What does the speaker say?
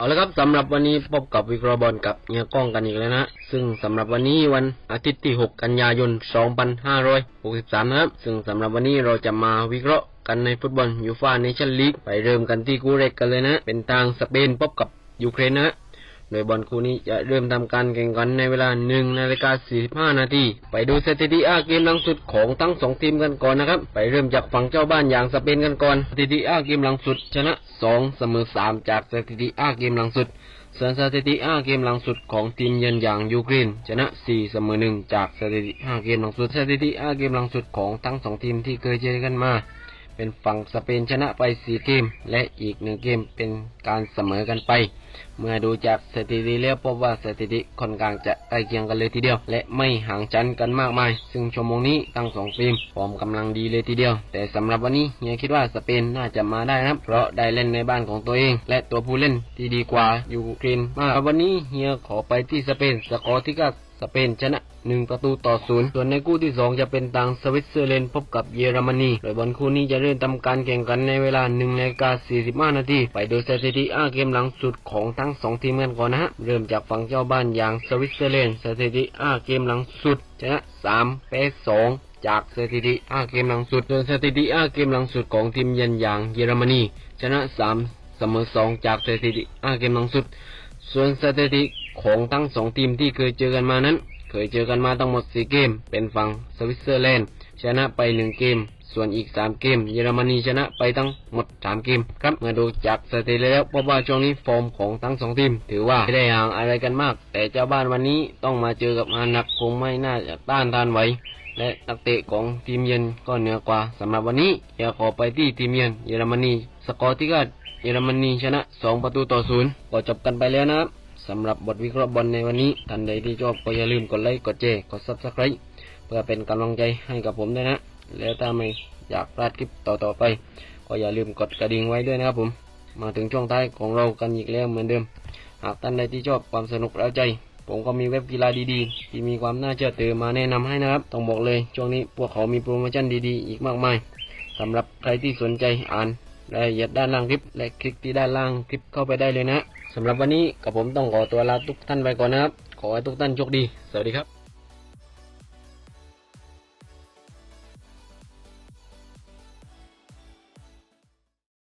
เอาละครับสำหรับวันนี้พบกับวิเคราะห์บอลกับเฮียกล้องกันอีกแล้วนะ ซึ่งสำหรับวันนี้วันอาทิตย์ที่ 6 กันยายน 2563 นะครับ ซึ่งสำหรับวันนี้เราจะมาวิเคราะห์กันในฟุตบอลยูฟ่าเนชั่นลีกไปเริ่มกันที่คู่แรกกันเลยนะ เป็นทางสเปนพบกับยูเครนนะ โดยบอลคู่นี้จะเริ่มทำการแข่งขันในเวลา1นาฬิกา45นาทีไปดูสถิติอาเกมหลังสุดของทั้งสองทีมกันก่อนนะครับ ไปเริ่มจากฝั่งเจ้าบ้านอย่างสเปนกันก่อนสถิติอาเกมหลังสุด ชนะ2เสมอ3จากสถิติอาเกมหลังสุดส่วนสถิติอาเกมหลังสุดของทีมเยือนอย่างยูเครนชนะ4เสมอ1จากสถิติอาเกมหลังสุดสถิติอาเกมหลังสุดของทั้งสองทีมที่เคยเจอกันมา เป็นฝั่งสเปนชนะไป 4 เกม และอีกหนึ่งเกมเป็นการเสมอกันไป เมื่อดูจากสถิติแล้วพบว่าสถิติค่อนข้างจะใกล้เคียงกันเลยทีเดียว และไม่ห่างชั้นกันมากมาย ซึ่งชั่วโมงนี้ทั้งสองทีมฟอร์มกำลังดีเลยทีเดียว แต่สำหรับวันนี้เฮียคิดว่าสเปนน่าจะมาได้นะครับเพราะได้เล่นในบ้านของตัวเอง และตัวผู้เล่นที่ดีกว่ายูเครนมากวันนี้เฮียขอไปที่สเปนสกอร์ที่ก็สเปนชนะ หนึ่งประตูต่อศูนย์ส่วนในคู่ที่สองจะเป็นทางสวิตเซอร์แลนด์พบกับเยอรมนี โดยบอลคู่นี้จะเริ่มทำการแข่งขันในเวลาหนึ่งนาฬิกาสี่สิบห้านาที ไปดูสถิติอาเกมหลังสุดของทั้งสองทีมกันก่อนนะฮะ เริ่มจากฝั่งเจ้าบ้านอย่างสวิตเซอร์แลนด์สถิติอาเกมหลังสุดชนะสามแพ้สองจากสถิติอาเกมหลังสุดส่วนสถิติอาเกมหลังสุดของทีมเยือนอย่างเยอรมนี ชนะสามเสมอสองจากสถิติอาเกมหลังสุด ส่วนสถิติของทั้งสองทีมที่เคยเจอกันมานั้น เคยเจอกันมาทั้งหมด 4 เกม เป็นฝั่งสวิตเซอร์แลนด์ ชนะไป 1 เกม ส่วนอีก 3 เกม เยอรมนีชนะไปทั้งหมด 3 เกม ครับเมื่อดูจากสถิติแล้วพบว่าช่วงนี้ฟอร์มของทั้งสองทีม ถือว่าไม่ได้ห่างอะไรกันมาก แต่เจ้าบ้านวันนี้ต้องมาเจอกับงานหนักคงไม่น่าจะต้านทานไหวและนักเตะของทีมเยือนก็เหนือกว่าสำหรับวันนี้อยากขอไปที่ทีมเยือนเยอรมนี สกอร์ที่ก็เยอรมนีชนะ 2 ประตูต่อศูนย์ก็จบกันไปแล้วนะครับ สำหรับบทวิเคราะห์บอลในวันนี้ท่านใดที่ชอบก็อย่าลืมกดไลค์กดแชร์กด subscribe เพื่อเป็นกำลังใจให้กับผมด้วยนะ แล้วถ้าไม่อยากพลาดคลิปต่อๆไป ก็อย่าลืมกดกระดิ่งไว้ด้วยนะครับผม มาถึงช่วงท้ายของเรากันอีกแล้วเหมือนเดิม หากท่านใดที่ชอบความสนุกแล้วใจ ผมก็มีเว็บกีฬาดีๆ ที่มีความน่าเชื่อถือมาแนะนำให้นะครับ ต้องบอกเลยช่วงนี้พวกเขามีโปรโมชั่นดีๆ อีกมากมายสำหรับใครที่สนใจอ่านรายละเอียดด้านล่างคลิปและคลิกที่ด้านล่างคลิปเข้าไปได้เลยนะ สำหรับวันนี้กับผมต้องขอตัวลาทุกท่านไปก่อนนะครับ ขอให้ทุกท่านโชคดี สวัสดีครับ